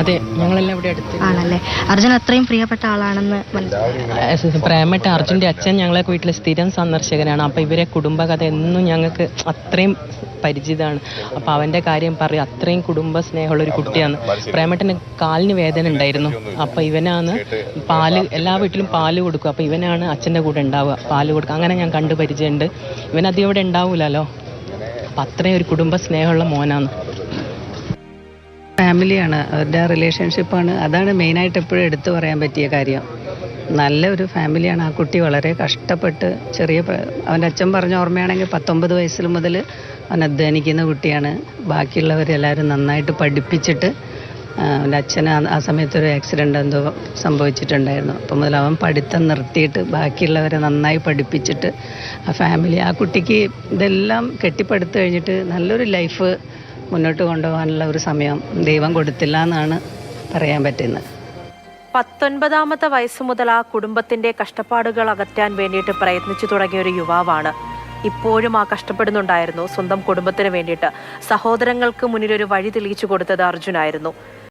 അതെ ഞങ്ങളെല്ലാം ഇവിടെ അടുത്ത്. ആണല്ലേ? അർജുൻ അത്രയും പ്രിയപ്പെട്ട ആളാണെന്ന് പ്രേമട്ട അർജുന്റെ അച്ഛൻ ഞങ്ങളെ വീട്ടിലെ സ്ഥിരം സന്ദർശകനാണ്. അപ്പോൾ ഇവരെ കുടുംബകഥ എന്നും ഞങ്ങൾക്ക് അത്രയും പരിചിതമാണ്. അപ്പോൾ അവന്റെ കാര്യം പറയും അത്രയും കുടുംബ സ്നേഹമുള്ള ഒരു കുട്ടിയാണ്. പ്രേമട്ടന് കാലിന് വേദന ഉണ്ടായിരുന്നു. അപ്പോൾ ഇവനാണ് പാൽ എല്ലാ വീട്ടിലും പാൽ കൊടുക്കും. അപ്പോൾ ഇവനാണ് അച്ഛന്റെ കൂടെ ഉണ്ടാവുക പാൽ കൊടുക്കുക. അങ്ങനെ ഞാൻ കണ്ടു പരിചയമുണ്ട്. ഇവൻ അധികം ഇവിടെ ഉണ്ടാവില്ലല്ലോ അപ്പം അത്രയും ഒരു കുടുംബ സ്നേഹമുള്ള മോനാണ്. ഫാമിലിയാണ്. അവരുടെ റിലേഷൻഷിപ്പാണ്. അതാണ് മെയിനായിട്ട് എപ്പോഴും എടുത്തു പറയാൻ പറ്റിയ കാര്യം. നല്ല ഒരു ഫാമിലിയാണ്. ആ കുട്ടി വളരെ കഷ്ടപ്പെട്ട് ചെറിയ അവന്റെ അച്ഛൻ പറഞ്ഞ ഓർമ്മയാണെങ്കിൽ പത്തൊമ്പത് വയസ്സിൽ മുതൽ അവൻ അധ്വാനിക്കുന്ന കുട്ടിയാണ്. ബാക്കിയുള്ളവരെല്ലാവരും നന്നായിട്ട് പഠിപ്പിച്ചിട്ട് അവന്റെ അച്ഛന് ആ- ആ സമയത്ത് ഒരു ആക്സിഡന്റ് എന്തോ സംഭവിച്ചിട്ടുണ്ടായിരുന്നു. അപ്പം മുതൽ അവൻ പഠിത്തം നിർത്തിയിട്ട് ബാക്കിയുള്ളവരെ നന്നായി പഠിപ്പിച്ചിട്ട് ആ ഫാമിലി ആ കുട്ടിക്ക് ഇതെല്ലാം കെട്ടിപ്പടുത്തു കഴിഞ്ഞിട്ട് നല്ലൊരു ലൈഫ് മുന്നോട്ട് കൊണ്ടുപോകാനുള്ള ഒരു സമയം ദൈവം കൊടുത്തില്ല എന്നാണ് പറയാൻ പറ്റുന്നത്. പത്തൊൻപതാമത്തെ വയസ്സ് മുതൽ ആ കുടുംബത്തിന്റെ കഷ്ടപ്പാടുകൾ അകറ്റാൻ വേണ്ടിയിട്ട് പ്രയത്നിച്ചു തുടങ്ങിയ ഒരു യുവാവാണ്. ഇപ്പോഴും ആ കഷ്ടപ്പെടുന്നുണ്ടായിരുന്നു സ്വന്തം കുടുംബത്തിന് വേണ്ടിയിട്ട്. സഹോദരങ്ങൾക്ക് മുന്നിൽ ഒരു വഴി തെളിയിച്ചു കൊടുത്തത് അർജുനായിരുന്നു.